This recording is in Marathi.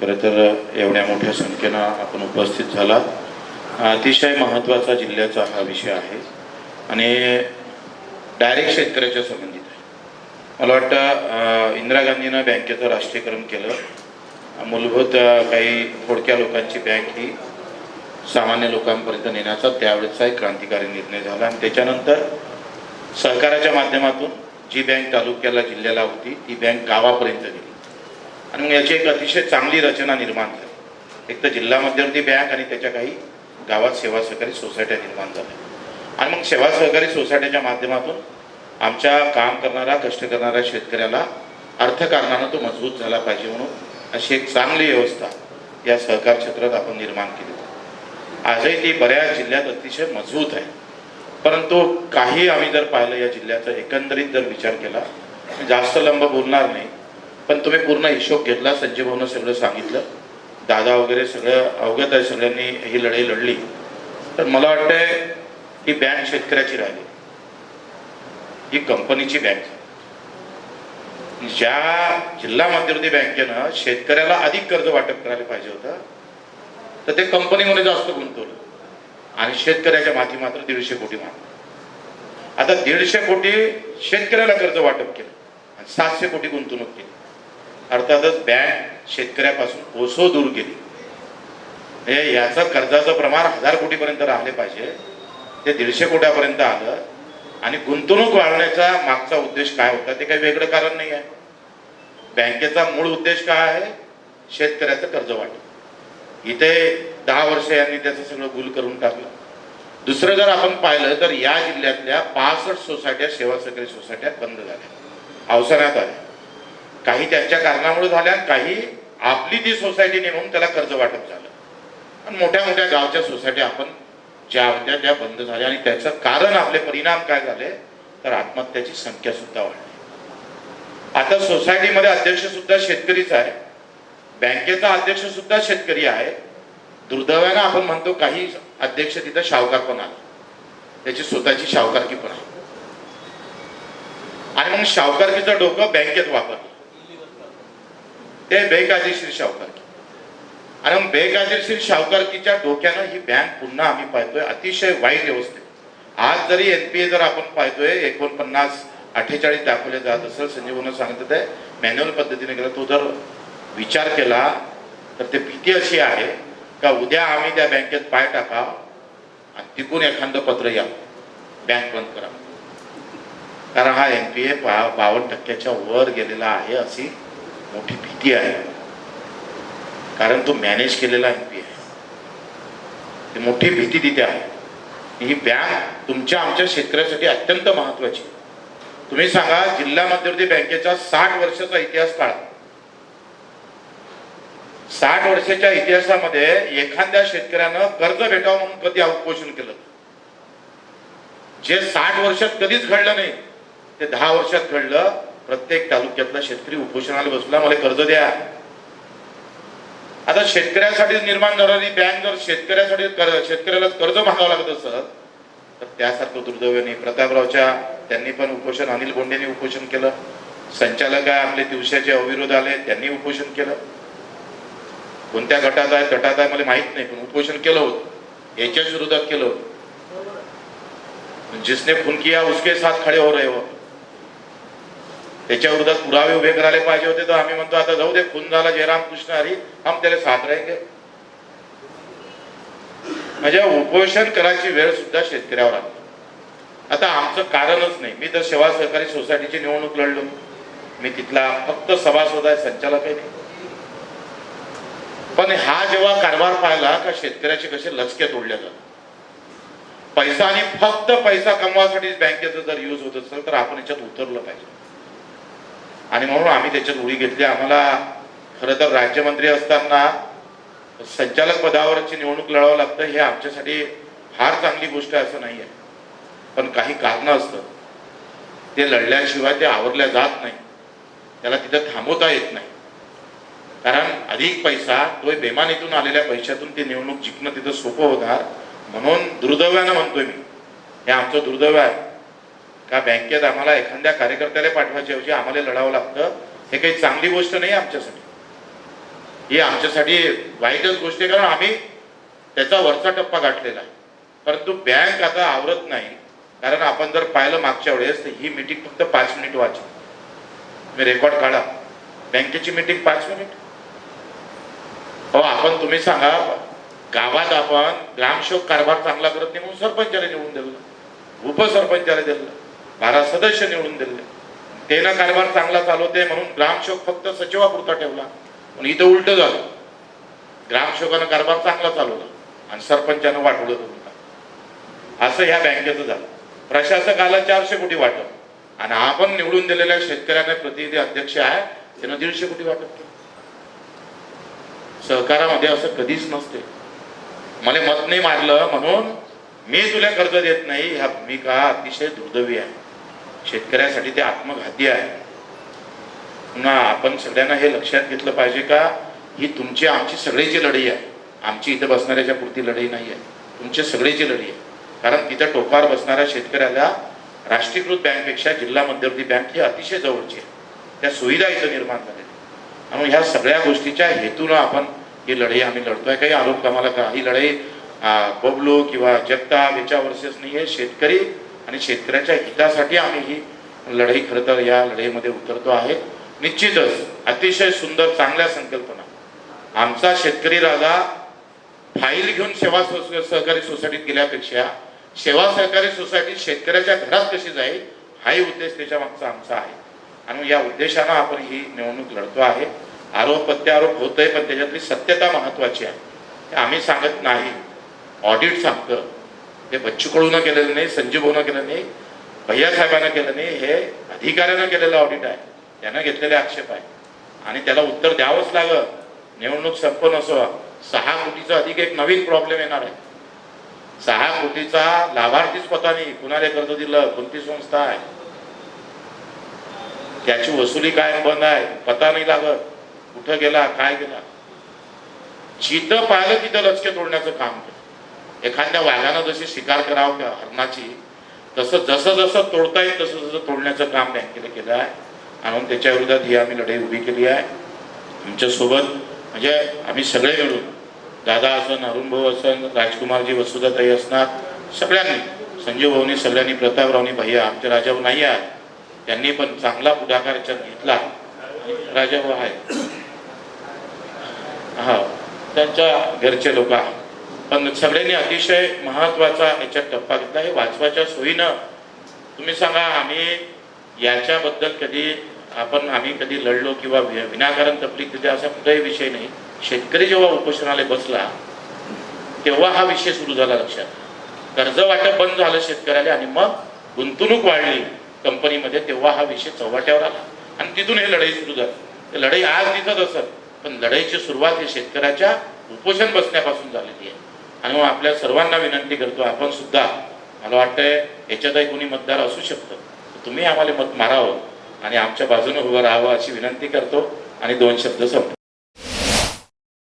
खरं तर एवढ्या मोठ्या संख्येनं आपण उपस्थित झाला अतिशय महत्त्वाचा जिल्ह्याचा हा विषय आहे आणि डायरेक्ट शेतकऱ्याच्या संबंधित आहे. मला वाटतं इंदिरा गांधीनं बँकेचं राष्ट्रीयकरण केलं. मूलभूत काही थोडक्या लोकांची बँक ही सामान्य लोकांपर्यंत नेण्याचा त्यावेळेचा एक क्रांतिकारी निर्णय झाला. आणि त्याच्यानंतर सहकाराच्या माध्यमातून जी बँक तालुक्याला जिल्ह्याला होती ती बँक गावापर्यंत गेली. आणि मग याची एक अतिशय चांगली रचना निर्माण झाली. एक तर जिल्हा मध्यवर्ती बँक आणि त्याच्या काही गावात सेवा सहकारी सोसायट्या निर्माण झाल्या. आणि मग सेवा सहकारी सोसायटीच्या माध्यमातून आमच्या काम करणारा कष्ट करणाऱ्या शेतकऱ्याला अर्थकारणानं तो मजबूत झाला पाहिजे म्हणून अशी एक चांगली व्यवस्था या सहकार क्षेत्रात आपण निर्माण केली. आजही ती बऱ्याच जिल्ह्यात अतिशय मजबूत आहे. परंतु काही आम्ही जर पाहिलं या जिल्ह्याचा एकंदरीत जर विचार केला जास्त लंब बोलणार नाही. पण तुम्ही पूर्ण हिशोब घेतला संजय भाऊनं सगळं सांगितलं. दादा वगैरे सगळं अवगत आहे सगळ्यांनी ही लढाई लढली. तर मला वाटतंय ही बँक शेतकऱ्याची राहिली. ही कंपनीची बँक. ज्या जिल्हा मध्यवर्ती बँकेनं शेतकऱ्याला अधिक कर्ज वाटप करायला पाहिजे होतं तर ते कंपनीमध्ये जास्त गुंतवलं. आणि शेतकऱ्याच्या माथी मात्र दीडशे कोटी माग. आता दीडशे कोटी शेतकऱ्याला कर्ज वाटप केलं आणि सातशे कोटी गुंतवणूक केली. अर्थातच बँक शेतकऱ्यापासून ओसो दूर केली. म्हणजे याचं कर्जाचं प्रमाण हजार कोटीपर्यंत राहिले पाहिजे. ते दीडशे कोट्यापर्यंत आलं. आणि गुंतवणूक वाढवण्याचा मागचा उद्देश काय होता ते काही वेगळं कारण नाही आहे. बँकेचा मूळ उद्देश काय आहे? शेतकऱ्याचं कर्ज वाटप. इथे दहा वर्ष यांनी त्याचं सगळं गुल करून टाकलं. दुसरं जर आपण पाहिलं तर या जिल्ह्यातल्या पासष्ट सोसायट्या सेवा सहकारी सोसायट्या बंद झाल्या. अवसरात आल्या. काही त्यांच्या कारणामुळे झाल्या काही आपली ती सोसायटी नेमून त्याला कर्ज वाटप झालं. आणि मोठ्या मोठ्या गावच्या सोसायटी आपण ज्या होत्या त्या बंद झाल्या आणि त्याचं कारण आपले परिणाम काय झाले तर आत्महत्याची संख्या सुद्धा वाढली. आता सोसायटीमध्ये अध्यक्ष सुद्धा शेतकरीच आहे. बँकेचा अध्यक्ष सुद्धा शेतकरी आहे. दुर्दैवानं आपण म्हणतो काही अध्यक्ष तिथं शाहूकार पण आला. त्याची स्वतःची शाहूकारकी पण आहे आणि मग शाहूकारकीचं डोकं बँकेत वापरलं. ते बेकायदेशीर सावकारकी आणि मग बेकायदेशीर सावकारकीच्या डोक्यानं ही बँक पुन्हा आम्ही पाहतोय. अतिशय वाईट व्यवस्थेत. आज जरी एनपीए जर आपण पाहतोय एकोणपन्नास अठ्ठेचाळीस दाखवले जात असेल संजीवनं सांगत ते मॅन्युअल पद्धतीने केला. तो जर विचार केला तर ते भीती अशी आहे का उद्या आम्ही त्या बँकेत पाय टाका आणि तिकून एखादं पत्र या. बँक बंद करा. कारण हा एन पी ए बावन्न टक्क्याच्या वर गेलेला आहे अशी मोठी भीती आहे. कारण तो मॅनेज केलेला एन पी आहे. ती मोठी भीती तिथे आहे. ही बँक तुमच्या आमच्या शेतकऱ्यासाठी अत्यंत महत्वाची आहे. तुम्ही सांगा जिल्हा मध्यवर्ती बँकेचा साठ वर्षाचा इतिहास काढा. साठ वर्षाच्या इतिहासामध्ये एखाद्या शेतकऱ्यानं कर्ज भेटावं म्हणून कधी उपोषण केलं? जे साठ वर्षात कधीच घडलं नाही ते दहा वर्षात घडलं प्रत्येक तालुक्यातला शेतकरी उपोषणाला बसला मला कर्ज द्या. आता शेतकऱ्यासाठी निर्माण झालं बँक जर शेतकऱ्यासाठी शेतकऱ्याला कर्ज मागावं लागत असत तर त्यासारखं दुर्दैवाने प्रतापरावच्या त्यांनी पण उपोषण अनिल बोंडेने उपोषण केलं. संचालक आहे आपले दिवसाचे अविरोध आले त्यांनी उपोषण केलं. कोणत्या गटात आहे गटात आहे मला माहीत नाही पण उपोषण केलं होतं. याच्याच विरोधात केलं होतं. जिसने खून किया उसके साथ खडे हो रहे हो. त्याच्या विरोधात पुरावे उभे करायला पाहिजे होते तर आम्ही म्हणतो आता जाऊ दे खून झाला जयराम कृष्ण हरी हम त्याला साथ राहिले म्हणजे उपोषण करायची वेळ सुद्धा शेतकऱ्यावर आली. आता आमचं कारणच नाही. मी तर सेवा सहकारी सोसायटीची निवडणूक लढलो. मी तिथला फक्त सभासद आहे संचालक आहे पण हा जेव्हा कारभार पाहिला का शेतकऱ्याचे कसे लचके तोडले जातात. पैसा आणि फक्त पैसा कमवासाठी बँकेचा जर यूज होत असेल तर आपण याच्यात उतरलं पाहिजे. आणि म्हणून आम्ही त्याच्यात उडी घेतली. आम्हाला खरं तर राज्यमंत्री असताना संचालक पदावरची निवडणूक लढावं लागतं हे आमच्यासाठी फार चांगली गोष्ट आहे असं नाही आहे पण काही कारणं असतं. ते लढल्याशिवाय ते आवरल्या जात नाही. त्याला तिथं थांबवता येत नाही. कारण अधिक पैसा तो बेमानीतून आलेल्या पैशातून ती निवडणूक जिंकणं तिथं सोपं होणार म्हणून दुर्दैवानं म्हणतोय मी. हे आमचं दुर्दैव आहे. का बँकेत आम्हाला एखाद्या कार्यकर्त्याला पाठवायच्या ऐवजी आम्हाला लढावं लागतं हे काही चांगली गोष्ट नाही आमच्यासाठी. ही आमच्यासाठी वाईटच गोष्ट आहे कारण आम्ही त्याचा वरचा टप्पा गाठलेला आहे. परंतु बँक आता आवरत नाही कारण आपण जर पाहिलं मागच्या वेळेस तर ही मीटिंग फक्त पाच मिनिट वाचली. मी रेकॉर्ड काढा. बँकेची मीटिंग पाच मिनिट हो आपण तुम्ही सांगा गावात आपण ग्रामसेवक कारभार चांगला करत नाही म्हणून सरपंचाला निवडून दिलं उपसरपंचाला दिलं बारा सदस्य निवडून दिले. त्यानं कारभार चांगला चालवते म्हणून ग्रामसेवक फक्त सचिवापुरता ठेवला. पण इथं उलट झालं. ग्रामसेवकानं कारभार चांगला चालवला आणि सरपंचानं वाटवलं तुमचा असं ह्या बँकेचं झालं. प्रशासकाला चारशे कोटी वाटप. आणि आपण निवडून दिलेल्या शेतकऱ्यांना प्रतिनिधी अध्यक्ष आहे त्यानं दीडशे कोटी वाटप केलं. सहकारामध्ये असं कधीच नसते. मला मत नाही मारलं म्हणून मी तुला कर्ज देत नाही ह्या भूमिका अतिशय दुर्दैवी आहे. शेतकऱ्यासाठी ते आत्मघाती आहे. पुन्हा आपण सगळ्यांना हे लक्षात घेतलं पाहिजे का ही तुमची आमची सगळ्याची लढाई आहे. आमची इथं बसणाऱ्याच्या पुरती लढाई नाही आहे. तुमची सगळीची लढाई आहे. कारण तिथं टोकावर बसणाऱ्या शेतकऱ्याला राष्ट्रीयकृत बँकपेक्षा जिल्हा मध्यवर्ती बँक ही अतिशय जवळची आहे. त्या सुविधा इथं निर्माण झालेल्या आहेत. म्हणून ह्या सगळ्या गोष्टीच्या हेतूनं आपण ही लढाई आम्ही लढतोय. काही आरोप कामाला का? ही लढाई बबलू किंवा जगताप याच्या वर्सेस नाही आहे शेतकरी आणि शेतकऱ्याच्या हितासाठी आम्ही ही लढाई खरं तर या लढाईमध्ये उतरतो आहे. निश्चितच अतिशय सुंदर चांगल्या संकल्पना. आमचा शेतकरी राजा फाईल घेऊन सेवा सहकारी सोसायटीत गेल्यापेक्षा सेवा सहकारी सोसायटी शेतकऱ्याच्या घरात कशी जाईल हाही उद्देश त्याच्या मागचा आमचा आहे. आणि या उद्देशानं आपण ही निवडणूक लढतो आहे. आरोप प्रत्यारोप आहे पण त्याच्यातली सत्यता महत्वाची आहे. आम्ही सांगत नाही. ऑडिट सांगतं. ते बच्चू कडून केलेलं नाही संजीव भाऊनं केलं नाही भैया साहेबांना केलं नाही हे अधिकाऱ्यानं केलेलं ऑडिट आहे. त्यानं घेतलेले आक्षेप आहे. आणि त्याला उत्तर द्यावंच लागत निवडणूक संपन्न असो. सहा कोटीचा अधिक एक नवीन प्रॉब्लेम येणार आहे. सहा कोटीचा लाभार्थीच पता नाही कुणाला कर्ज दिलं? कोणती संस्था आहे? त्याची वसुली काय बंद आहे. पता नाही लागत. कुठं गेला? काय गेला? जिथं पाहिलं तिथं लचके तोडण्याचं काम केलं. एखाद्या वाघानं जशी शिकार करावं का हरणाची तसं जसं जसं तोडता येईल तसं तसं तोडण्याचं काम बँकेने केलं आहे. आणि त्याच्या विरोधात ही आम्ही लढाई उभी केली आहे. आमच्यासोबत म्हणजे आम्ही सगळे मिळून दादा असन अरुण भाऊ असन राजकुमारजी वसुधाताई असणार सगळ्यांनी संजीव भाऊनी सगळ्यांनी प्रतापरावनी भैया आमचे राजाभाऊ नाही आहेत. त्यांनी पण चांगला पुढाकार याच्यात घेतला. राजाभाऊ आहे हा त्यांच्या घरचे लोक आहेत. पण सगळ्यांनी अतिशय महत्त्वाचा याच्यात टप्पा घेतला. हे वाचवाच्या सोयीनं तुम्ही सांगा आम्ही याच्याबद्दल कधी आपण आम्ही कधी लढलो किंवा विनाकारण तकलीफ दिली असा कुठलाही विषय नाही. शेतकरी जेव्हा उपोषणाला बसला तेव्हा हा विषय सुरू झाला लक्षात. कर्ज वाटप बंद झालं शेतकऱ्याला आणि मग गुंतवणूक वाढली कंपनीमध्ये तेव्हा हा विषय चव्हाट्यावर आला. आणि तिथून हे लढाई सुरू झाली. लढाई आज दिसत असत पण लढाईची सुरुवात ही शेतकऱ्याच्या उपोषण बसण्यापासून झालेली आहे. आणि मग आपल्या सर्वांना विनंती करतो आपण सुद्धा मला वाटतंय याच्यातही कोणी मतदार असू शकतं. तुम्ही आम्हाला मत मारावं आणि आमच्या बाजूने उभं राहावं अशी विनंती करतो आणि दोन शब्द संपतो